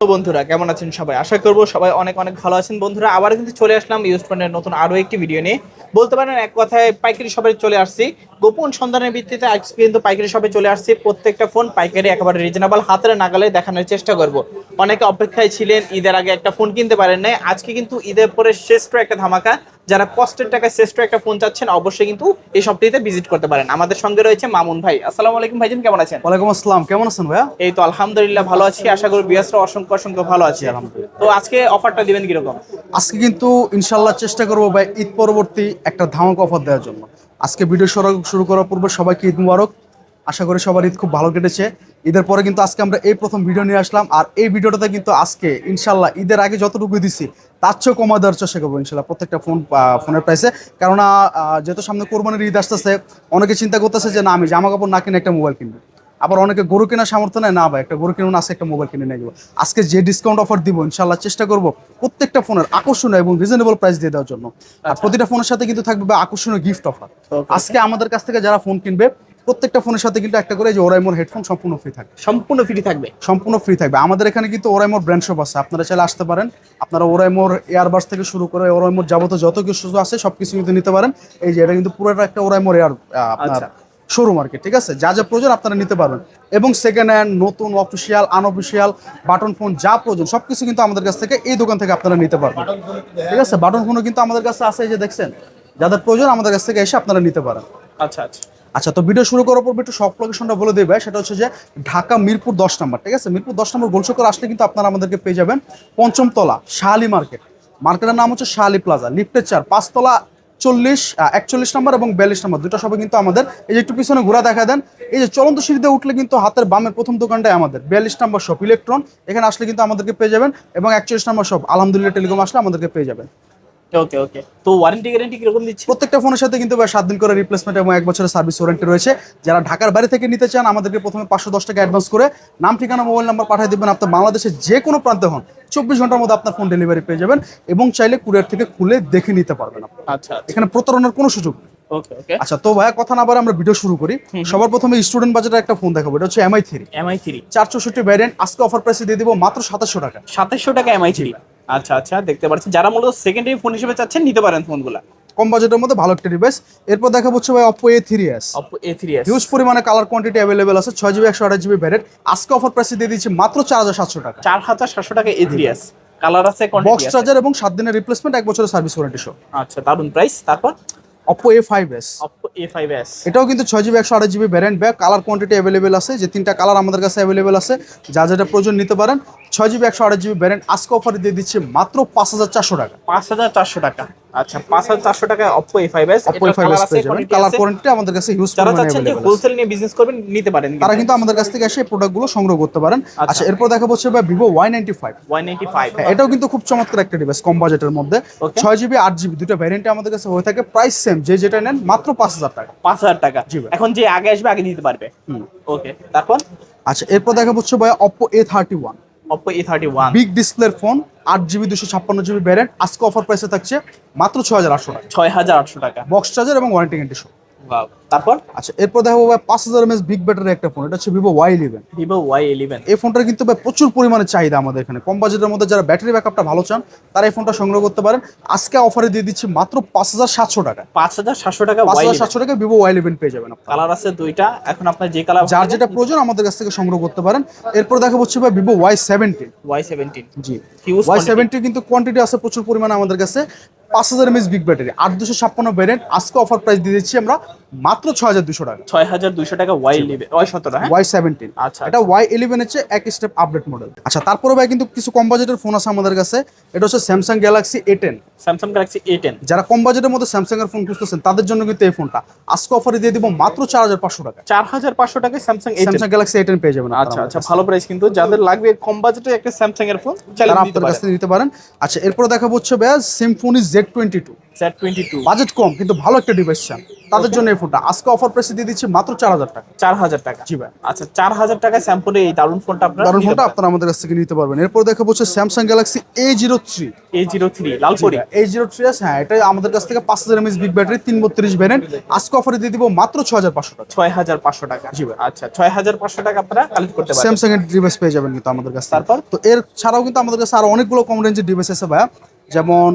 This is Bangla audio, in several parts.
বন্ধুরা, কেমন আছেন সবাই? আশা করব সবাই অনেক অনেক ভালো আছেন। বন্ধুরা, আবার কিন্তু চলে আসলাম ইউজ ফ্রেন্ডের নতুন আরও একটি ভিডিও নিয়ে। বলতে পারেন, এক কথায় পাইকারি সবাই চলে আসছি। গোপন সন্ধানের ভিত্তিতে আজকে কিন্তু পাইকারি শপে চলে আসছি। প্রত্যেকটা ফোন পাইকারি একেবারে রিজনেবল হাতের নাগালে দেখানোর চেষ্টা করব। অনেকে অপেক্ষায় ছিলেন, ঈদের আগে একটা ফোন কিনতে পারেন নাই। আজকে কিন্তু ঈদের পরে শ্রেষ্ঠ একটা ধামাকা যারা কষ্টের টাকায় শ্রেষ্ঠ একটা ফোন চাচ্ছেন অবশ্যই কিন্তু এই শপটিতে ভিজিট করতে পারেন। আমাদের সঙ্গে রয়েছে মামুন ভাই। আসসালামু আলাইকুম ভাইজান কেমন আছেন? ওয়ালাইকুম আসসালাম কেমন আছেন ভাইয়া? এই তো আলহামদুলিল্লাহ ভালো আছি। আশা করি বিয়াসরা অসংখ্য অসংখ্য ভালো আছি। আলহামদুলিল্লাহ। তো আজকে অফারটা দিবেন কীরকম? আজকে কিন্তু ইনশাল্লাহ চেষ্টা করব ভাই ঈদ পরবর্তী একটা ধামাক অফার দেওয়ার জন্য। আজকে ভিডিও শুরু- শুরু করার পূর্বে সবাইকে ঈদ মুবারক। আশা করি সবার ঈদ খুব ভালো কেটেছে। ঈদের পরে কিন্তু আজকে আমরা এই প্রথম ভিডিও নিয়ে আসলাম। আর এই ভিডিওটাতে কিন্তু আজকে ইনশাল্লাহ ঈদের আগে যতটুকু দিছি তার চেয়েও কমা দেওয়ার চেষ্টা করব ইনশাল্লাহ প্রত্যেকটা ফোন ফোনের প্রাইসে কেননা যেহেতু সামনে কোরবানির ঈদ আসতেছে অনেকে চিন্তা করতেছে যে না আমি জামা কাপড় না কিনে একটা মোবাইল কিনবো। আবার অনেকে গরু কেনার সামর্থ্য নেই না ভাই একটা গরু কিনুন আজকে একটা মোবাইল কিনে নিয়ে যাব। আজকে যে ডিসকাউন্ট অফার দিব ইনশাল্লাহ চেষ্টা করব প্রত্যেকটা ফোনের আকর্ষণীয় এবং রিজনেবল প্রাইস দিয়ে দেওয়ার জন্য। আর প্রতিটা ফোনের সাথে কিন্তু থাকবে আকর্ষণীয় গিফট অফার আজকে আমাদের কাছ থেকে যারা ফোন কিনবে প্রত্যেকটা ফোনের সাথে কিন্তু একটা করে যে ওরাইমোর হেডফোন সম্পূর্ণ ফ্রি থাকবে। সম্পূর্ণ ফ্রি থাকবে। সম্পূর্ণ ফ্রি থাকবে। আমাদের এখানে কিন্তু ওরাইমোর ব্র্যান্ড শপ আছে। আপনারা চাইলে আসতে পারেন। আপনারা ওরাইমোর এয়ারবাস থেকে শুরু করে ওরাইমোর যাবতীয় যত কিছু আছে সব কিছু কিন্তু নিতে পারেন। এই যে এটা কিন্তু পুরোটা একটা ওরাইমোর এয়ার আপনার আচ্ছা। শোরুম আর কি ঠিক আছে? যা যা প্রয়োজন আপনারা নিতে পারবেন। এবং সেকেন্ড হ্যান্ড নতুন অফিসিয়াল আনঅফিসিয়াল বাটন ফোন যা প্রয়োজন সব কিছু কিন্তু আমাদের কাছ থেকে এই দোকান থেকে আপনারা নিতে পারবেন। ঠিক আছে? বাটন ফোনও কিন্তু আমাদের কাছে আছে এই যে দেখছেন? যাদের প্রয়োজন আমাদের কাছ থেকে এসে আপনারা নিতে পারেন। আচ্ছা আচ্ছা। আচ্ছা তো ভিডিও শুরু করার পর একটু সব লোকেশনটা বলে দেবে। সেটা হচ্ছে যে ঢাকা মিরপুর দশ নম্বর, ঠিক আছে? মিরপুর দশ নম্বর গোলচক্কর আসলে কিন্তু আপনারা আমাদেরকে পেয়ে যাবেন পঞ্চম তলা শাহালি মার্কেট। মার্কেটের নাম হচ্ছে শাহালি প্লাজা, লিফটের চার পাঁচতলা চল্লিশ একচল্লিশ নম্বর এবং বিয়াল্লিশ নম্বর, দুটো সবাই কিন্তু আমাদের। এই যে একটু পিছনে ঘোরা দেখা দেন, এই যে চলন্ত সিঁড়িতে উঠলে কিন্তু হাতের বামের প্রথম দোকানটাই আমাদের। বিয়াল্লিশ নম্বর শপ ইলেকট্রন এখানে আসলে কিন্তু আমাদেরকে পেয়ে যাবেন এবং একচল্লিশ নম্বর শপ আলহামদুলিল্লাহ টেলিকম আসলে আমাদেরকে পেয়ে যাবেন। ওকে ওকে তো ওয়ারেন্টি গ্যারেন্টি কীরকম দিচ্ছি? প্রত্যেকটা ফোনের সাথে কিন্তু সাত দিন করে রিপ্লেসমেন্ট এবং এক বছরের সার্ভিস ওয়ারেন্টি রয়েছে। যারা ঢাকার বাইরে থেকে নিতে চান আমাদেরকে প্রথমে পাঁচশো দশ টাকা অ্যাডভান্স করে নাম ঠিকানা মোবাইল নাম্বার পাঠিয়ে দেবেন। আপনার বাংলাদেশের যে কোনো প্রান্তে হন চব্বিশ ঘণ্টার মধ্যে আপনার ফোন ডেলিভারি পেয়ে যাবেন এবং চাইলে কুরিয়ার থেকে খুলে দেখে নিতে পারবেন আচ্ছা আচ্ছা। এখানে প্রতারণার কোনো সুযোগ নেই। আচ্ছা তো ভাইয়া কথা না বলে আমরা ভিডিও শুরু করি। সবার প্রথমে স্টুডেন্ট বাজেটের একটা ফোন দেখাবো। এটা হচ্ছে এমআই থ্রি এমআই থ্রি চার চৌষট্টি ভ্যারিয়েন্ট আজকে অফার প্রাইসে দিয়ে দিব মাত্র সাতাশশো টাকা। সাতাশশো টাকা এমআই থ্রি আচ্ছা আচ্ছা দেখতে পাচ্ছি যারা মূলত সেকেন্ডারি ফোন হিসেবে চাচ্ছেন নিতে পারেন ফোনগুলা কম বাজেটের মধ্যে ভালো একটা ডিভাইস এরপর দেখা হচ্ছে ভাই Oppo A three S Oppo A three S huge পরিমাণে কালার কোয়ান্টিটি অ্যাভেলেবেল আছে ছয় জিবি একশো আঠাশ জিবি ভ্যারিয়েন্ট আজকে অফার প্রাইসে দিয়ে দিচ্ছি মাত্র চার হাজার সাতশো টাকা। চার হাজার সাতশো টাকা এ থ্রি এস কালার আছে বক্স চার্জার এবং সাত দিনের রিপ্লেসমেন্ট এক বছরের সার্ভিস ওয়ারেন্টি সহ। আচ্ছা দারুণ প্রাইস তারপর? Oppo A five S Oppo A five S এটাও কিন্তু ছয় জিবি একশো আঠাশ GB variant bag colour quantity available আছে যে তিনটা কালার আমাদের কাছে অ্যাভেলেবেল আছে। যা যেটা প্রয়োজন নিতে পারেন ছয় জিবি একশো আঠাশ জিবি ভ্যারিয়েন্ট আজকে অফারে দিয়ে দিচ্ছে মাত্র পাঁচ হাজার চারশো টাকা। পাঁচ হাজার চারশো টাকা। আচ্ছা পাঁচ হাজার চারশো টাকা Oppo A five S Oppo A five S পেয়ে যাবেন। কালার কোয়ান্টিটি আমাদের কাছে হিউজ যারা চাচ্ছেন যে হোলসেল নিয়ে বিজনেস করবেন নিতে পারেন তারা কিন্তু আমাদের কাছ থেকে এসে প্রোডাক্টগুলো সংগ্রহ করতে পারেন। আচ্ছা। এরপর দেখা হচ্ছে ভাই Vivo Y ninety five one eighty five এটাও কিন্তু খুব চমৎকার একটা ডিভাইস কম বাজেটের মধ্যে। ছয় জিবি আট জিবি দুটো ভ্যারিয়েন্টে আমাদের কাছে হয়ে থাকে। প্রাইস সেম যে যেটা নেন মাত্র পাঁচ হাজার টাকা। পাঁচ হাজার টাকা। জি এখন যে আগে আসবে আগে দিতে পারবে। ওকে তারপর? আচ্ছা এরপর দেখা হচ্ছে ভাই Oppo A thirty one Oppo A thirty one big ডিসপ্লের ফোন আট জিবি দুশো ছাপ্পান্ন জিবি ব্যারেন্ট আজকে অফার প্রাইসে থাকছে মাত্র ছয় হাজার আটশো টাকা। ছয় হাজার আটশো টাকা। বক্স চার্জার এবং ওয়ারেন্টি সহ। Wow. তারপর? আচ্ছা এরপর দেখা ভাই পাঁচ হাজার এমএস বিগ ব্যাটারি একটা ফোন এটা হচ্ছে Vivo Y eleven Vivo Y eleven এই ফোনটার কিন্তু ভাই প্রচুর পরিমাণে চাহিদা আমাদের এখানে। কম বাজেটের মধ্যে যারা ব্যাটারি ব্যাকআপটা ভালো চান তারা এই ফোনটা সংগ্রহ করতে পারেন। আজকে অফারে দিয়ে দিচ্ছি মাত্র পাঁচ হাজার সাতশো টাকা। পাঁচ হাজার সাতশো টাকা পাঁচ হাজার সাতশো টাকা ভিভো ওয়াই ইলেভেন পেয়ে যাবেন কালার আছে দুইটা। এখন আপনার যে কালার যার যেটা প্রয়োজন আমাদের কাছ থেকে সংগ্রহ করতে পারেন। এরপর দেখা হচ্ছে ভাই Vivo Y seventeen Y seventeen জি। Y quantity। সেভেন্টি কিন্তু কোয়ান্টিটি আছে প্রচুর পরিমাণে আমাদের কাছে। পাঁচ হাজার এমএস বিগ ব্যাটারি আট দুশো ছাপ্পান্ন ভ্যারিয়েন্ট আজকে অফার প্রাইস দিয়ে দিচ্ছি আমরা মাত্র ছয় হাজার দুশো টাকা। ছয় হাজার দুইশো টাকা ওয়াই ইলেভেন ওয়াই সতেরো হ্যাঁ? ওয়াই সেভেন্টিন আচ্ছা, এটা ওয়াই ইলেভেন হচ্ছে এক স্টেপ আপডেট মডেল আচ্ছা তারপরে ভাই কিন্তু কিছু কম বাজেটের ফোন আছে আমাদের কাছে। এটা হচ্ছে Samsung Galaxy A ten Samsung Galaxy A ten যারা কম বাজেটের মধ্যে স্যামসাং এর ফোন খুঁজতেছেন তাদের জন্য কিন্তু এই ফোনটা আজকে অফারে দিয়ে দিব মাত্র চার হাজার পাঁচশো টাকা। চার হাজার পাঁচশো টাকায় Samsung Samsung Galaxy A ten পেয়ে যাবেন আচ্ছা আচ্ছা ভালো প্রাইস কিন্তু। যাদের লাগবে কম বাজেটে একটা স্যামসাং এর ফোন তারা আপনার কাছ নিতে পারেন। আচ্ছা এরপরে দেখা হচ্ছে ভাইয়া Symphony Z twenty two Z twenty two budget কম কিন্তু ভালো একটা ডিভাইস চান। তাদের জন্য এই ফোনটা আজকে অফার প্রাইসে দিয়ে দিচ্ছি মাত্র চার হাজার টাকা। চার হাজার টাকা। জি ভাই। আচ্ছা চার হাজার টাকায় স্যাম্পলে এই দারুণ ফোনটা আপনারা কারণ ফোনটা আপনারা আমাদের কাছ থেকে নিতে পারবেন। এরপর দেখা হচ্ছে Samsung Galaxy A zero three A zero three Lalpari. A zero three S হ্যাঁ এটা আমাদের কাছ থেকে পাঁচ হাজার এমএস বিগ ব্যাটারি তিন বত্রিশ ভ্যারেন্ট আজকে অফারে দিয়ে দিব মাত্র ছ হাজার পাঁচশো টাকা। ছয় হাজার পাঁচশো টাকা। জি ভাই। আচ্ছা ছয় হাজার পাঁচশো টাকা আপনারা কালেক্ট করতে পারেন স্যামসাং এর ডিভাইস পেয়ে যাবেন কিন্তু আমাদের কাছে তারপর? তো এর ছাড়াও কিন্তু আমাদের কাছে আরও অনেকগুলো কম রেঞ্জের ডিভাইস আছে ভাইয়া। যেমন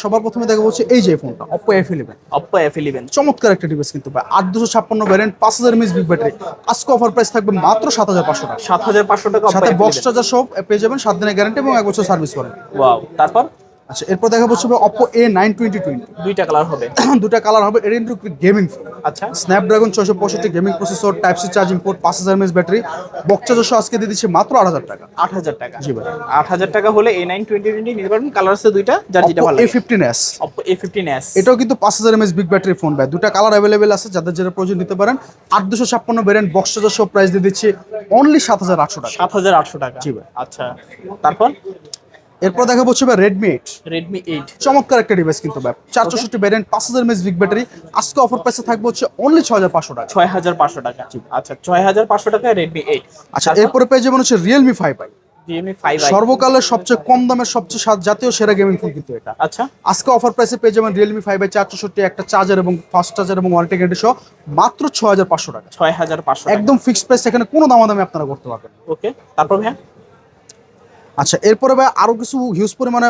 সবার প্রথমে দেখা হচ্ছে এই যে ফোনটা Oppo F eleven Oppo F eleven চমৎকার একটা ডিভাইস কিন্তু ভাই আট দুশো ছাপ্পান্ন ভ্যারিয়েন্ট পাঁচ হাজার এমএস বিগ ব্যাটারি আজকে অফার প্রাইস থাকবে মাত্র সাত হাজার পাঁচশো টাকা। সাত হাজার পাঁচশো টাকা সাথে বক্স চার্জার সব পেয়ে যাবেন সাত দিনের গ্যারান্টি এবং এক বছর সার্ভিস করেন ওয়াও তারপর? আচ্ছা এরপর দেখা হচ্ছে Oppo A nine twenty twenty দুইটা কালার হবে। দুটা কালার হবে এটা কিন্তু গেমিং ফোন আচ্ছা। স্ন্যাপড্রাগন ছয়শো পঁয়ষট্টি gaming processor type C charging port পাঁচ হাজার এমএস ব্যাটারি বক্স চার্জার আজকে দিয়ে দিচ্ছে মাত্র আট হাজার টাকা। আট হাজার টাকা। জি ভাই। আট হাজার টাকা হলে এ নাইন টোয়েন্টি টোয়েন্টি নিতে পারবেন কালার আছে দুইটা যার যেটা ভালো A fifteen S Oppo A fifteen S এটাও কিন্তু পাঁচ হাজার এমএস বিগ ব্যাটারি ফোন ভাই। দুটা কালার অ্যাভেলেবেল আছে যাদের যেটা প্রয়োজন নিতে পারেন। আট দুশো ছাপ্পান্ন ভ্যারিয়েন্ট বক্স সব প্রাইস দিয়ে দিচ্ছি অনলি সাত হাজার আটশো টাকা। সাত হাজার আটশো টাকা। জি ভাই। আচ্ছা। তারপর? এরপর দেখা হচ্ছে ভাই রেডমি এইট রেডমি এইট চমৎকার একটা ডিভাইস কিন্তু ভাই। চার চৌষট্টি ভ্যারিয়েন্ট পাঁচ হাজার এমএস বিগ ব্যাটারি আজকে অফার প্রাইসে থাকবে হচ্ছে অনলি ছ হাজার পাঁচশো টাকা। ছয় হাজার পাঁচশো টাকা। আচ্ছা ছয় হাজার পাঁচশো টাকায় রেডমি এইট আচ্ছা এরপরে পেয়ে যাবেন হচ্ছে রিয়েলমি ফাইভ আই সর্বকালের সবচেয়ে কম দামের সবচেয়ে জাতীয় সেরা গেমিং ফোন কিন্তু এটা। আচ্ছা। আজকে অফার প্রাইসে পেয়ে যাবেন রিয়েলমি ফাইভ আই চার চৌষট্টি একটা চার্জার এবং ফাস্ট চার্জার এবং ওয়ারেন্টি গ্যারান্টি সহ মাত্র ছ হাজার পাঁচশো টাকা। ছয় হাজার পাঁচশো একদম ফিক্সড প্রাইস এখানে কোনো দামাদামি আপনারা করতে পারবেন ওকে তারপর ভাইয়া? আচ্ছা এরপরে ভাই আরও কিছু হিউজ পরিমাণে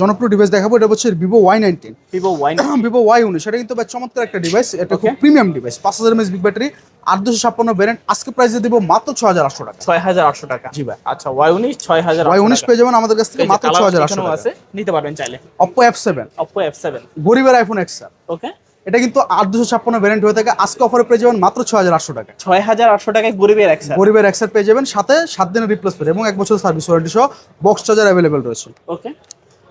জনপ্রিয় ডিভাইস দেখাবো এটা হচ্ছে Vivo Y nineteen Vivo Y Vivo Y উনিশ এটা কিন্তু ভাই চমৎকার একটা ডিভাইস এটা খুব প্রিমিয়াম ডিভাইস পাঁচ হাজার এমএস বিগ ব্যাটারি আট দুশো ছাপ্পান্ন ভ্যারেন্ট আজকে প্রাইসে দিব মাত্র ছয় হাজার আটশো টাকা। ছয় হাজার আটশো টাকা। জি ভাই। আচ্ছা ওয়াই উনিশ ছয় হাজার ওয়াই উনিশ পেয়ে যাবেন আমাদের কাছ থেকে মাত্র ছ হাজার আটশো টাকা। আছে নিতে পারবেন চাইলে। Oppo F seven Oppo F seven গরিবের আইফোন এক্স ওকে এটা কিন্তু আট দুশো ছাপ্পান্ন ভ্যারেন্ট হয়ে থাকে। আজকে অফারে পেয়ে যাবেন মাত্র ছয় হাজার আটশো টাকা। ছয় হাজার আটশো টাকায় গরিবের একসাথে গরিবের এক্সার পেয়ে যাবেন সাথে সাত দিনের রিপ্লেস রিপ্লেসমেন্ট এবং এক বছর সার্ভিস ওয়ারেন্টি সহ বক্স চার্জার অ্যাভেলেবেল রয়েছে। ওকে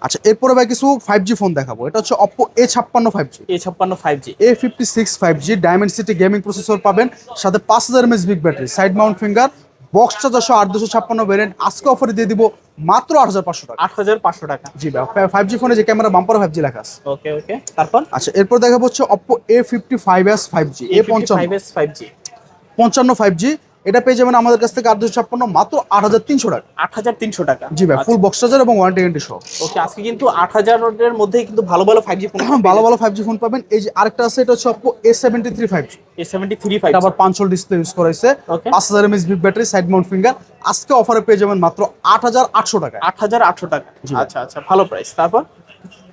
আচ্ছা এরপরে ভাই কিছু ফাইভ জি ফোন দেখাবো। এটা হচ্ছে অপো এ ছাপ্পান্ন ফাইভ জি এ ছাপ্পান্ন five G A fifty six five G diamond city gaming processor পাবেন সাথে পাঁচ হাজার MS big battery side mount finger box charger আট দুশো ছাপ্পান্ন ভ্যারিয়েন্ট আজকে অফারে দিয়ে দিব মাত্র আট হাজার পাঁচশো টাকা। আট হাজার পাঁচশো টাকা। জি ভাই ফাইভ জি ফোনে যে ক্যামেরা বাম্পার ফাইভ জি লেখা আছে। ওকে ওকে তারপর? আচ্ছা এরপর দেখা হচ্ছে Oppo A fifty five S five G A পঞ্চান্ন ফাইভ এস ফাইভ জি পঞ্চান্ন ফাইভ জি এটা পেয়ে যাবেন আমাদের কাছ থেকে আট দুশো ছাপ্পান্ন মাত্র আট হাজার তিনশো টাকা। আট হাজার তিনশো টাকা। জি ভাই ফুল বক্স চার্জার এবং ওয়ারেন্টি গ্যারান্টি সহ। ওকে আজকে কিন্তু আট হাজারের মধ্যেই কিন্তু ভালো ভালো ফাইভ জি ফোন ভালো ভালো ফাইভ জি ফোন পাবেন। এই যে আরেকটা আছে এটা হচ্ছে Oppo A seventy three five G A seventy three five আবার পাঁচশোল ডিসপ্লে ইউজ করা হয়েছে। পাঁচ হাজার MS big battery side mount finger আজকে অফারে পেয়ে যাবেন মাত্র আট হাজার আটশো টাকা আট হাজার আটশো টাকা। জি আচ্ছা আচ্ছা ভালো প্রাইস তারপর?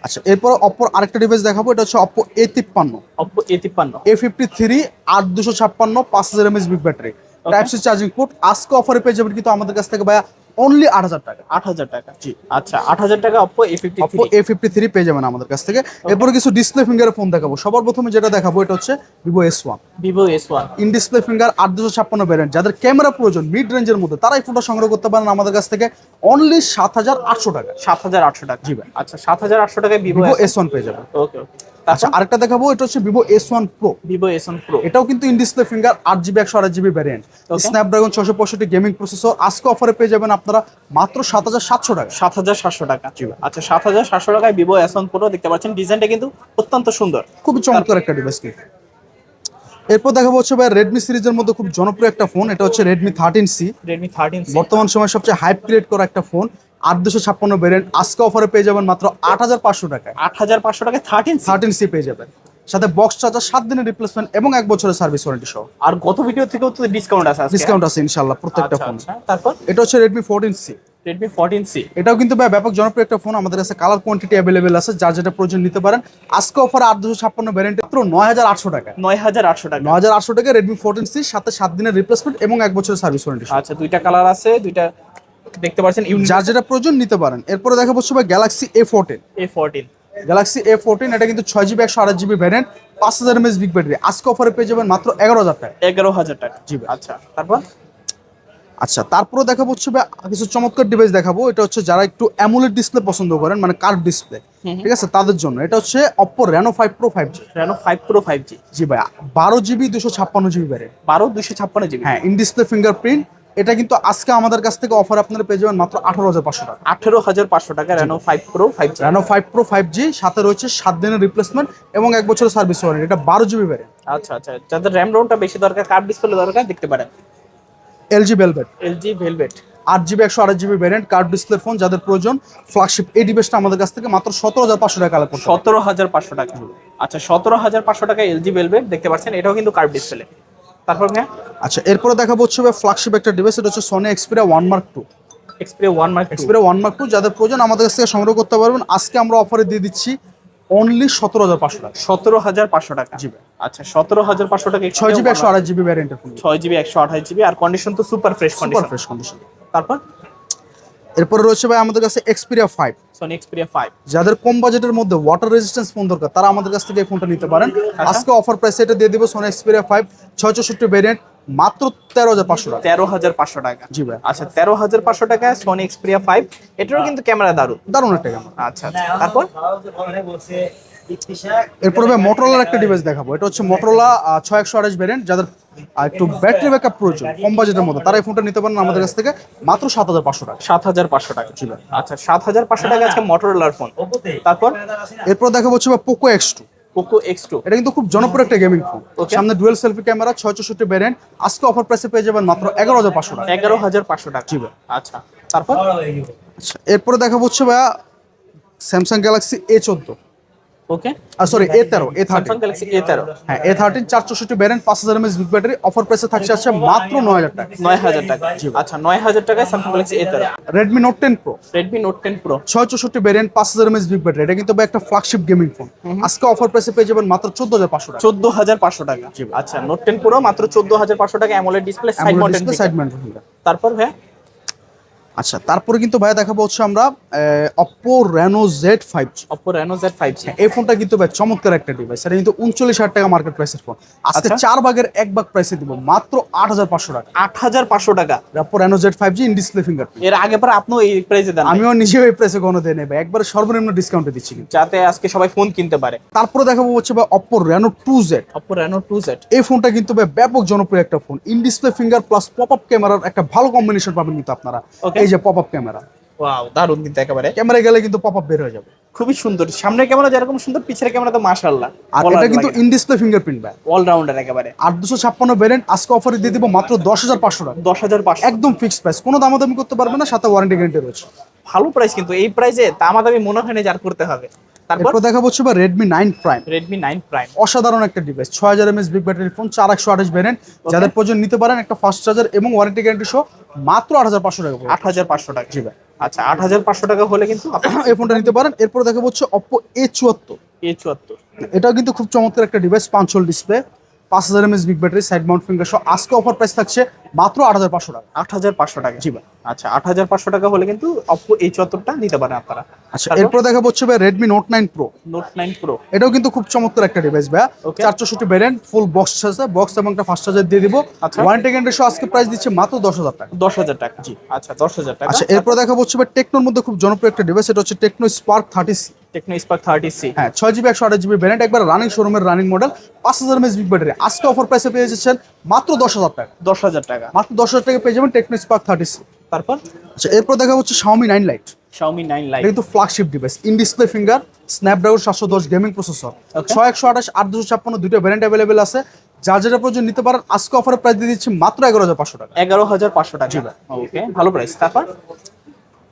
আচ্ছা এরপর অপর আরেকটা ডিভাইস দেখাবো এটা হচ্ছে অপো এ তিপ্পান্ন। অপ্পো এ তিপ্পান্ন। এ ফিফটি থ্রি আট দুশো ছাপ্পান্ন পাঁচ হাজার MS big battery type C charging port আজকে অফারে পেয়ে যাবেন কিন্তু আমাদের কাছ থেকে ভাইয়া অনলি আট হাজার টাকা। আট হাজার টাকা। জি। আচ্ছা আট হাজার টাকা Oppo A fifty Oppo A fifty three পেয়ে যাবেন আমাদের কাছ থেকে। এরপরে কিছু ডিসপ্লে ফিঙ্গারের ফোন দেখাবো। সবার প্রথমে যেটা দেখাবো এটা হচ্ছে Vivo S one Vivo S one in display finger আট দুশো ছাপ্পান্ন ভ্যারিয়েন্ট যাদের ক্যামেরা প্রয়োজন মিড রেঞ্জের মধ্যে তারাই ফোনটা সংগ্রহ করতে পারেন আমাদের কাছ থেকে। অনলি সাত হাজার আটশো টাকা। সাত হাজার আটশো টাকা। জি ভাই। আচ্ছা সাত হাজার আটশো টাকায় ভিভো এস ওয়ান পেয়ে যাবেন। ওকে আচ্ছা আরেকটা দেখাবো এটা হচ্ছে Vivo S one pro Vivo S one pro এটাও কিন্তু ইন ডিসপ্লে ফিঙ্গার আট জিবি একশো আট জিবি ভ্যারিয়েন্ট স্ন্যাপড্রাগন ছশো পঁয়ষট্টি গেমিং প্রসেসর আজকে অফারে পেয়ে যাবেন আপনারা মাত্র সাত হাজার সাতশো টাকা। সাত হাজার সাতশো টাকা। আচ্ছা সাত হাজার সাতশো টাকায় ভিভো এস ওয়ান প্রো দেখতে পাচ্ছেন। ডিজাইনটা কিন্তু অত্যন্ত সুন্দর। খুবই চমৎকার একটা ডিভাইস কিন্তু। এরপর দেখাবো হচ্ছে ভাই রেডমি সিরিজের মধ্যে খুব জনপ্রিয় একটা ফোন এটা হচ্ছে Redmi thirteen C Redmi thirteen বর্তমান সময় সবচেয়ে হাইপ ক্রিয়েট করা একটা ফোন আট দুশো ছাপ্পান্ন ভ্যারিয়েন্ট আজকে অফারে পেয়ে যাবেন মাত্র আট হাজার পাঁচশো টাকায়। আট হাজার পাঁচশো টাকায় থার্টিন থার্টিন সি পেয়ে যাবেন। সাথে বক্স চার্জার সাত দিনের রিপ্লেসমেন্ট এবং এক বছরের সার্ভিস ওয়ারেন্টি সহ। আর গত ভিডিও থেকেও তো ডিসকাউন্ট আছে ডিসকাউন্ট আছে ইনশাল্লাহ প্রত্যেকটা আচ্ছা, ফোন আচ্ছা। তারপর? এটা হচ্ছে Redmi fourteen C Redmi fourteen C এটাও কিন্তু ভাই ব্যাপক জনপ্রিয় একটা ফোন আমাদের কাছে কালার কোয়ান্টিটি অ্যাভেলেবেল আছে যার যেটা প্রয়োজন নিতে পারেন। আজকে অফার আট দুশো ছাপ্পান্ন ভ্যারিয়েন্ট মাত্র নয় হাজার আটশো টাকা। নয় হাজার আটশো টাকা। নয় হাজার আটশো টাকা রেডমি ফোরটিন সি সাথে সাত দিনের রিপ্লেসমেন্ট এবং এক বছরের সার্ভিস ওয়ারেন্টি আচ্ছা দুইটা কালার আছে দুইটা দেখতে পাচ্ছেন যার যেটা প্রয়োজন নিতে পারেন। এরপরে দেখা হচ্ছে ভাই Galaxy A fourteen A fourteen Galaxy A fourteen এটা কিন্তু ছয় জিবি একশো আট জিবি ভ্যারিয়েন্ট পাঁচ হাজার এমএস বিগ ব্যাটারি আজকে অফারে পেয়ে যাবেন মাত্র এগারো হাজার টাকা। এগারো হাজার টাকা। জি ভাই। আচ্ছা। তারপর? আচ্ছা তারপরে দেখাবো হচ্ছে কিছু চমৎকার ডিভাইস দেখাবো। এটা হচ্ছে যারা একটু অ্যামুলেট ডিসপ্লে পছন্দ করেন মানে কার্ভ ডিসপ্লে ঠিক আছে? তাদের জন্য। এটা হচ্ছে Oppo Reno five pro five G Reno five pro five G G ভাই বারো জিবি দুশো ছাপ্পান্ন জিবি ভ্যারিয়েন্ট বারো দুশো ছাপ্পান্ন জিবি হ্যাঁ ইন ডিসপ্লে ফিঙ্গারপ্রিন্ট এটা কিন্তু আজকে আমাদের কাছ থেকে অফার আপনারা পেয়ে যাবেন মাত্র আঠারো হাজার পাঁচশো টাকা। আঠেরো হাজার পাঁচশো টাকা Reno five pro five G Reno five pro five G সাথে রয়েছে সাত দিনের রিপ্লেসমেন্ট এবং এক বছরের সার্ভিস ওয়ারেন্টি এটা বারো জিবি ভ্যারিয়েন্ট আচ্ছা আচ্ছা। যাদের র্যাম রোমটা বেশি দরকার কার্ড ডিসপ্লে দরকার দেখতে পারেন। এলজি ভেলভেট এলজি ভেলভেট আট জিবি একশো আট GB variant curved display phone যাদের প্রয়োজন ফ্ল্যাগশিপ এই ডিভাইসটা আমাদের কাছ থেকে মাত্র সতেরো হাজার পাঁচশো টাকা করতে সতেরো হাজার পাঁচশো টাকা। আচ্ছা সতেরো হাজার পাঁচশো টাকা এলজি ভেলভেট দেখতে পাচ্ছেন এটাও কিন্তু কার্ড ডিসপ্লে তারপর হ্যাঁ আচ্ছা এরপরে দেখা হচ্ছে ফ্ল্যাগশিপ একটা ডিভাইস এটা হচ্ছে Sony Xperia one mark two Xperia one mark Xperia one mark two যাদের প্রয়োজন আমাদের কাছ থেকে সংগ্রহ করতে পারবেন। আজকে আমরা অফারে দিয়ে দিচ্ছি অনলি সতেরো হাজার পাঁচশো টাকা। সতেরো হাজার পাঁচশো টাকা। জিবি আচ্ছা সতেরো হাজার পাঁচশো টাকা ছয় জিবি একশো আঠাশ জিবি ভ্যারিয়েন্টের ফোন ছয় জিবি একশো আঠাশ জিবি আর কন্ডিশন তো super fresh super fresh condition তারপর? এরপরে রয়েছে ভাই আমাদের কাছে Xperia five Sony Xperia five যাদের কম বাজেটের মধ্যে ওয়াটার রেজিস্ট্যান্স ফোন দরকার তারা আমাদের কাছ থেকে এই ফোনটা নিতে পারেন আচ্ছা। আজকে অফার প্রাইসে এটা দিয়ে দিব সোনি এক্সপিরিয়া ফাইভ ছয় চৌষট্টি ভ্যারিয়েন্ট মাত্র তেরো হাজার পাঁচশো টাকা তেরো হাজার পাঁচশো টাকা জি ভাই আচ্ছা তেরো হাজার পাঁচশো টাকা সোনি এক্সপিরিয়া ফাইভ এটারও কিন্তু ক্যামেরা দারুণ দারুণ একটা ক্যামেরা আচ্ছা আচ্ছা তারপর এরপরে ভাই মোটরোলার একটা ডিভাইস দেখাবো এটা হচ্ছে মোটরোলা ছয় একশো আঠাশ ভ্যারিয়েন্ট যাদের আহ, একটু ব্যাটারি ব্যাকআপ প্রয়োজন কম বাজেটের মধ্যে। তারা এই ফোনটা নিতে পারেন আমাদের কাছ থেকে মাত্র সাত হাজার পাঁচশো টাকা। সাত হাজার পাঁচশো টাকা ছিল। আচ্ছা সাত হাজার পাঁচশো টাকা আজকে মোটরোলার ফোন তারপর? এরপর দেখাবো হচ্ছে Poco X two Poco X two এটা কিন্তু খুব জনপ্রিয় একটা গেমিং ফোন. সামনে ডুয়েল সেলফি ক্যামেরা ছয় চৌষট্টি ভ্যারিয়েন্ট আজকে অফার প্রাইসে পেয়ে যাবেন মাত্র এগারো হাজার পাঁচশো টাকা। এগারো হাজার পাঁচশো টাকা। জি আচ্ছা তারপর? আচ্ছা এরপরে দেখাবো হচ্ছে ভাইয়া স্যামসাং গ্যালাক্সি এ চোদ্দ। ওকে সরি এ তেরো A thirty Samsung Galaxy A তেরো হ্যাঁ এ থার্টিন চার চৌষট্টি পাঁচ হাজার এমএস বিগ ব্যাটারি অফার প্রাইসে থাকছে আছে মাত্র নয় হাজার টাকা। নয় হাজার টাকা। আচ্ছা নয় হাজার টাকায় স্যামসাং গ্যালাক্সি এ তেরো Redmi Note ten pro Redmi Note ten pro ছয় চৌষট্টি পাঁচ হাজার এমএস বিগ ব্যাটারি এটা কিন্তু একটা ফ্ল্যাগশিপ গেমিং ফোন আজকে অফার প্রাইসে পেয়ে যাবেন মাত্র চোদ্দ হাজার পাঁচশো টাকা। চোদ্দ হাজার পাঁচশো টাকা। আচ্ছা নোট টেন প্রো মাত্র চোদ্দ হাজার পাঁচশো টাকা AMOLED display side mounted side mounted তারপর ভাই আচ্ছা তারপরে কিন্তু ভাই দেখাবো হচ্ছে আমরা Oppo Reno Z five Oppo Reno Z five G এই ফোনটা কিন্তু ভাই চমৎকার একটা ডিভাইস এটা কিন্তু উনচল্লিশ হাজার টাকা মার্কেট প্রাইসের ফোন আজকে আচ্ছা। চার ভাগের এক ভাগ প্রাইসে দিব মাত্র আট হাজার পাঁচশো টাকা। আট হাজার পাঁচশো টাকা। Oppo Reno Z five G in display finger এর আগে পর আপনিও এই প্রাইসে দেন আমিও নিজেও এই প্রাইসে কোনো দিয়ে নেবে একবারে সর্বনিম্ন ডিসকাউন্টে দিচ্ছি যাতে আজকে সবাই ফোন কিনতে পারে। তারপরে দেখাবো হচ্ছে ভাই Oppo Reno two Z Oppo Reno two Z এই ফোনটা কিন্তু ভাই ব্যাপক জনপ্রিয় একটা phone in display finger plus pop up ক্যামেরার একটা ভালো কম্বিনেশন পাবেন কিন্তু আপনারা. এই যে পপ আপ ক্যামেরা ওয়াও দারুণ কিন্তু একেবারে। ক্যামেরা গেলে কিন্তু পপ আপ বের হয়ে যাবে। খুবই সুন্দর। সামনের ক্যামেরা যেরকম সুন্দর পিছের ক্যামেরা তো মাশাআল্লাহ। আর এটা কিন্তু ইন ডিসপ্লে ফিঙ্গারপ্রিন্ট ভাই অলরাউন্ডার একেবারে। আর দুশো ছাপ্পান্ন ভ্যারিয়েন্ট আজকে অফারে দিয়ে দিব মাত্র দশ হাজার পাঁচশো টাকা। দশ হাজার পাঁচশো। একদম ফিক্সড প্রাইস কোনো দামাদামি করতে পারবে না সাথে ওয়ারেন্টি গ্যারান্টি রয়েছে। ভালো প্রাইস কিন্তু। এই প্রাইসে দামাদামি মনে হয় না যার করতে হবে। তারপর? এরপর দেখা হচ্ছে Redmi nine prime Redmi nine prime অসাধারণ একটা ডিভাইস ছয় হাজার এমএস বিগ ব্যাটারি ফোন চার একশো আঠাশ ভ্যারিয়েন্ট যাদের প্রয়োজন নিতে পারেন একটা ফাস্ট চার্জার এবং ওয়ারেন্টি গ্যারান্টি সহ মাত্র আট হাজার পাঁচশো টাকা পড়বে। আট হাজার পাঁচশো টাকা। জি ভাই। আচ্ছা আট হাজার পাঁচশো টাকা হলে কিন্তু এই ফোনটা নিতে পারেন। এরপর দেখা হচ্ছে অপো এ চুয়াত্তর। এ চুয়াত্তর। এটাও কিন্তু খুব চমৎকার একটা ডিভাইস পাঁচ ডিসপ্লে পাঁচ হাজার mAh big battery side mount finger সহ। আজকে অফার প্রাইস থাকছে মাত্র আট হাজার পাঁচশো টাকা। আট হাজার পাঁচশো টাকা। জি ভাই। আচ্ছা আট হাজার পাঁচশো টাকা হলে কিন্তু অপো এই চুয়াত্তরটা নিতে পারেন আপনারা। আচ্ছা এরপর দেখা হচ্ছে ভাই Redmi Note nine pro Note nine pro এটাও কিন্তু খুব চমৎকার একটা ডিভাইস ভাইয়া। Okay. চার চৌষট্টি ভ্যারিয়েন্ট ফুল বক্স আছে বক্স এবং একটা ফাস্ট চার্জার দিয়ে দিব। আচ্ছা। ওয়ারেন্টি গ্যারান্টি সহ আজকে প্রাইস দিচ্ছে মাত্র দশ হাজার টাকা। দশ হাজার টাকা। জি। আচ্ছা দশ হাজার টাকা। আচ্ছা এরপর দেখা হচ্ছে ভাই টেকনোর মধ্যে খুব জনপ্রিয় একটা ডিভাইস এটা হচ্ছে Tecno Spark thirty C Tecno Spark thirty C হ্যাঁ ছয় জিবি একশো আঠাশ জিবি ভ্যারিয়েন্ট একবার রানিং শোরুমের রানিং মডেল পাঁচ হাজার এমএস বিগ ব্যাটারি আজকে অফার প্রাইসে পেয়ে যাচ্ছেন মাত্র দশ হাজার টাকা। দশ হাজার টাকা। মাত্র দশ হাজার টাকা পেয়ে যাবেন টেকনো স্পার্ক থার্টি তারপর আচ্ছা এরপর দেখা হচ্ছে Xiaomi nine lite Xiaomi nine lite কিন্তু flagship device in display finger Snapdragon সাতশো দশ গেমিং প্রসেসর Okay. ছয় একশো আঠাশ আট দুশো ছাপ্পান্ন দুটো ভ্যারিয়েন্ট অ্যাভেলেবেল আছে। যা যেটা প্রয়োজন নিতে পারেন আজকে অফারের প্রাইস দিয়ে দিচ্ছি মাত্র এগারো হাজার পাঁচশো টাকা। এগারো হাজার পাঁচশো টাকা। ওকে ভালো প্রাইস তারপর?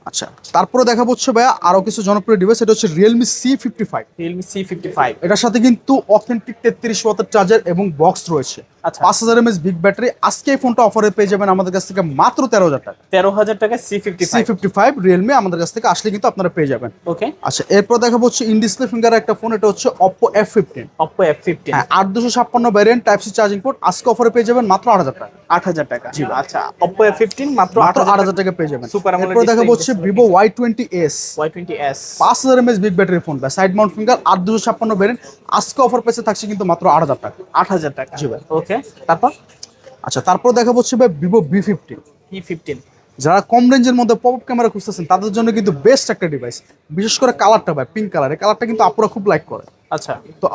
আচ্ছা তারপরে দেখা হচ্ছে ভাইয়া আরও কিছু জনপ্রিয় ডিভাইস এটা হচ্ছে Realme C fifty five Realme C fifty five এটার সাথে কিন্তু অথেন্টিক তেত্রিশ ওয়াটের চার্জার এবং বক্স রয়েছে। পাঁচ হাজার এমএস বিগ ব্যাটারি আজকে এই ফোনটা অফারে পেয়ে যাবেন আমাদের কাছ থেকে মাত্র তেরো হাজার টাকা। তেরো হাজার টাকা C fifty C fifty five Realme আমাদের কাছ থেকে আসলে কিন্তু আপনারা পেয়ে যাবেন। ওকে আচ্ছা এরপর দেখাবো হচ্ছে ইন ডিসপ্লে ফিঙ্গার একটা ফোন এটা হচ্ছে Oppo F fifteen Oppo F fifteen হ্যাঁ আট দুশো ছাপ্পান্ন variant type C charging port আজকে অফারে পেয়ে যাবেন মাত্র আট হাজার টাকা। আট হাজার টাকা। জি আচ্ছা অপো এফ ফিফটিন মাত্র আট হাজার টাকা। পেয়ে যাবেন। AMOLED এরপর দেখাবো হচ্ছে Vivo Y twenty S Y twenty S পাঁচ হাজার এমএস বিগ ব্যাটারি ফোন বা সাইড মাউন্ট ফিঙ্গার আট দুশো ছাপ্পান্ন ভ্যারিয়েন্ট আজকে অফার পেয়েছে থাকছে কিন্তু মাত্র আট হাজার টাকা। আট হাজার টাকা। জি ভাই। ওকে তারপর? আচ্ছা তারপর দেখাবো হচ্ছে ভাই Vivo V fifteen E fifteen যারা কম রেঞ্জের মধ্যে পপ আপ ক্যামেরা খুঁজতেছেন তাদের জন্য কিন্তু বেস্ট একটা ডিভাইস বিশেষ করে কালারটা ভাই পিঙ্ক কালার এই কালারটা কিন্তু আপুরা খুব লাইক করে। আচ্ছা। তো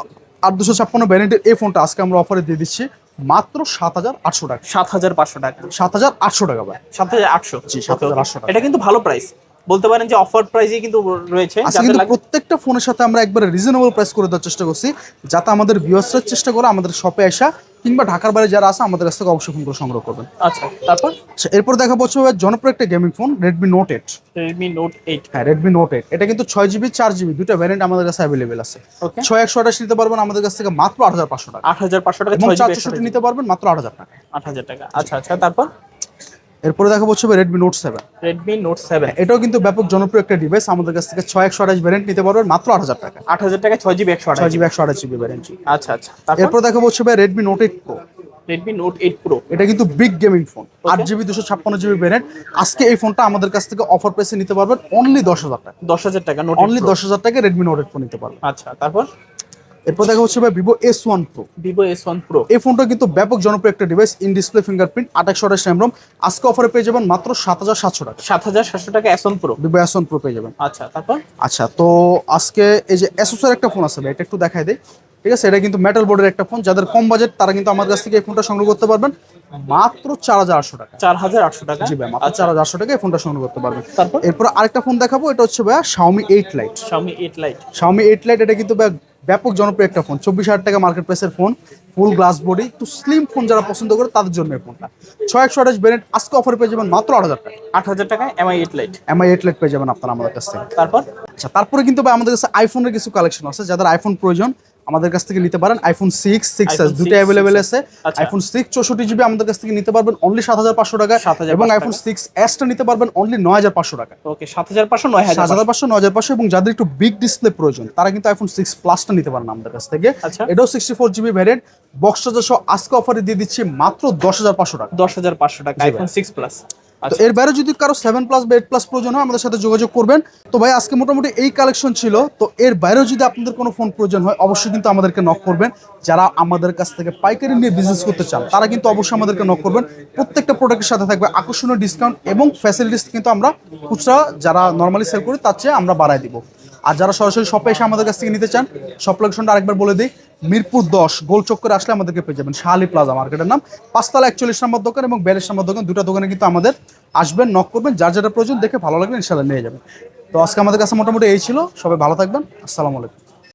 আট দুশো ছাপ্পান্ন ভ্যারিয়েন্টের এই ফোনটা আজকে আমরা অফারে দিয়ে দিচ্ছি মাত্র সাত হাজার আটশো টাকা। সাত হাজার পাঁচশো টাকা। সাত হাজার আটশো টাকা ভাই। সাত হাজার আটশো। জি, 7,800 টাকা। এটা কিন্তু ভালো প্রাইস বলতে পারেন যে অফার প্রাইসই কিন্তু রয়েছে আজকে কিন্তু প্রত্যেকটা ফোনের সাথে আমরা একবারে রিজনেবল প্রাইস করে দেওয়ার চেষ্টা করছি যাতে আমাদের ভিউয়ার্সরা চেষ্টা করে আমাদের শপে আসা কিংবা ঢাকার বাইরে যারা আছে আমাদের কাছ থেকে অবশ্যই ফোনগুলো সংগ্রহ করবেন। আচ্ছা তারপর? আচ্ছা এরপর দেখা পাচ্ছি জনপ্রিয় একটা gaming phone Redmi Note eight Redmi Note eight হ্যাঁ রেডমি নোট এইট এটা কিন্তু ছয় জিবি চার জিবি দুটো ভ্যারিয়েন্ট আমাদের কাছে অ্যাভেলেবেল আছে। ছয় একশো আঠাশ নিতে পারবেন আমাদের কাছ থেকে মাত্র আট হাজার পাঁচশো টাকা। আট হাজার পাঁচশো টাকা এবং ছয় চার জিবি চৌষট্টি নিতে পারবেন মাত্র আট হাজার টাকা। আট হাজার টাকা। আচ্ছা আচ্ছা তারপর? এরপরে দেখা পাচ্ছি Redmi Note seven Redmi Note seven এটাও কিন্তু ব্যাপক জনপ্রিয় একটা ডিভাইস আমাদের কাছ থেকে ছয় একশো আঠাশ ভ্যারিয়েন্ট নিতে পারবেন মাত্র আট হাজার টাকা। আট হাজার টাকা ছয় জিবি একশো ছয় আঠাশ জিবি একশো আঠাশ জিবি ভ্যারিয়েন্ট আচ্ছা আচ্ছা। এরপর দেখা ভাই Redmi Note eight pro Redmi Note eight pro এটা কিন্তু বিগ গেমিং ফোন আট জিবি দুশো ছাপ্পান্ন জিবি ভ্যারিয়েন্ট আজকে এই ফোনটা আমাদের কাছ থেকে অফার প্রাইসে নিতে পারবেন অনলি দশ হাজার টাকা। দশ হাজার টাকা অনলি দশ হাজার টাকা রেডমি নোট এইট প্রো নিতে পারবেন। আচ্ছা তারপর? এরপর দেখা হচ্ছে ভাই Vivo S one pro Vivo S one pro এই ফোনটা কিন্তু ব্যাপক জনপ্রিয় একটা ডিভাইস ইন ডিসপ্লে ফিঙ্গারপ্রিন্ট আঠাশশো আঠাশ র্যাম আজকে অফারে পেয়ে যাবেন মাত্র সাত হাজার সাতশো টাকা। সাত হাজার সাতশো টাকা S one pro Vivo S one pro পেয়ে যাবেন। আচ্ছা তারপর? আচ্ছা তো আজকে এই যে এসোসের একটা ফোন আছে ভাই এটা একটু দেখাই দেয় ঠিক আছে এটা কিন্তু মেটাল বোর্ডের একটা ফোন যাদের কম বাজেট তারা কিন্তু আমার কাছ থেকে এই ফোনটা সংগ্রহ করতে পারবেন। মাত্র চার হাজার আটশো টাকা। চার হাজার আটশো টাকা? জি ভাই মাত্র চার হাজার আটশো টাকা এই ফোনটা সংগ্রহ করতে পারবেন। তারপর? এরপর আরেকটা ফোন দেখাবো এটা হচ্ছে ভাইয়া Xiaomi eight lite Xiaomi eight lite Xiaomi eight lite এটা কিন্তু ভাই ব্যাপক জনপ্রিয় একটা ফোন চব্বিশ হাজার টাকা মার্কেট প্রাইসের ফোন ফুল গ্লাস বডি একটু স্লিম ফোন যারা পছন্দ করে তাদের জন্য এই ফোনটা ছয় একশো আঠাশ বেনেট আজকে অফার পেয়ে যাবেন মাত্র আট হাজার টাকা। আট হাজার টাকা Mi eight lite Mi eight lite পেয়ে যাবেন আপনারা আমাদের কাছ থেকে। তারপর? আচ্ছা তারপরে কিন্তু ভাই আমাদের কাছে আইফোনের কিছু কালেকশন আছে যাদের আইফোন প্রয়োজন আমাদের কাছ থেকে নিতে পারেন আইফোন সিক্স সিক্স iPhone দুটো অ্যাভেলেবেল আছে। আচ্ছা। আইফোন সিক্স চৌষট্টি জিবি আমাদের কাছ থেকে নিতে পারবেন অনলি সাত হাজার পাঁচশো টাকা। 7,500 এবং আইফোন সিক্স এসটা নিতে পারবেন অনলি নয় হাজার পাঁচশো টাকা। ওকে সাত হাজার পাঁচশো নয় হাজার সাত হাজার পাঁচশো নয় হাজার পাঁচশো এবং যাদের একটু বিগ ডিসপ্লে প্রয়োজন তারা কিন্তু আইফোন সিক্স প্লাসটা নিতে পারেন আমাদের কাছ থেকে। আচ্ছা। এটাও sixty four GB variant box charger সহ আজকে অফারে দিয়ে দিচ্ছি মাত্র দশ হাজার পাঁচশো টাকা। দশ হাজার পাঁচশো টাকা আইফোন সিক্স প্লাস আচ্ছা এর বাইরে যদি কারও সেভেন প্লাস বা এইট প্লাস প্রয়োজন হয় আমাদের সাথে যোগাযোগ করবেন। তো ভাই আজকে মোটামুটি এই কালেকশন ছিল। তো এর বাইরেও যদি আপনাদের কোনো ফোন প্রয়োজন হয় অবশ্যই কিন্তু আমাদেরকে নক করবেন। যারা আমাদের কাছ থেকে পাইকারি নিয়ে বিজনেস করতে চান তারা কিন্তু অবশ্যই আমাদেরকে নক করবেন। প্রত্যেকটা প্রোডাক্টের সাথে থাকবে আকর্ষণীয় ডিসকাউন্ট এবং ফ্যাসিলিটিস কিন্তু আমরা খুচরা যারা নর্মালি সেল করি তার চেয়ে আমরা বাড়াই দিব। আর যারা সরাসরি শপে এসে আমাদের কাছ থেকে নিতে চান শপ লোকেশনটা আরেকবার বলে দিই, মিরপুর দশ, গোল চক্করে আসলে আমাদেরকে পেয়ে যাবেন শাহালি প্লাজা মার্কেটের নাম। পাঁচতলা একচল্লিশ নম্বর দোকান এবং বিয়াল্লিশ নম্বর দোকান, দুটো দোকানে কিন্তু আমাদের আসবেন নক করবেন, যার যেটা প্রয়োজন দেখে ভালো লাগবে ইনশাল্লাহ নিয়ে যাবেন। তো আজকে আমাদের কাছে মোটামুটি এই ছিল, সবাই ভালো থাকবেন, আসসালামু আলাইকুম।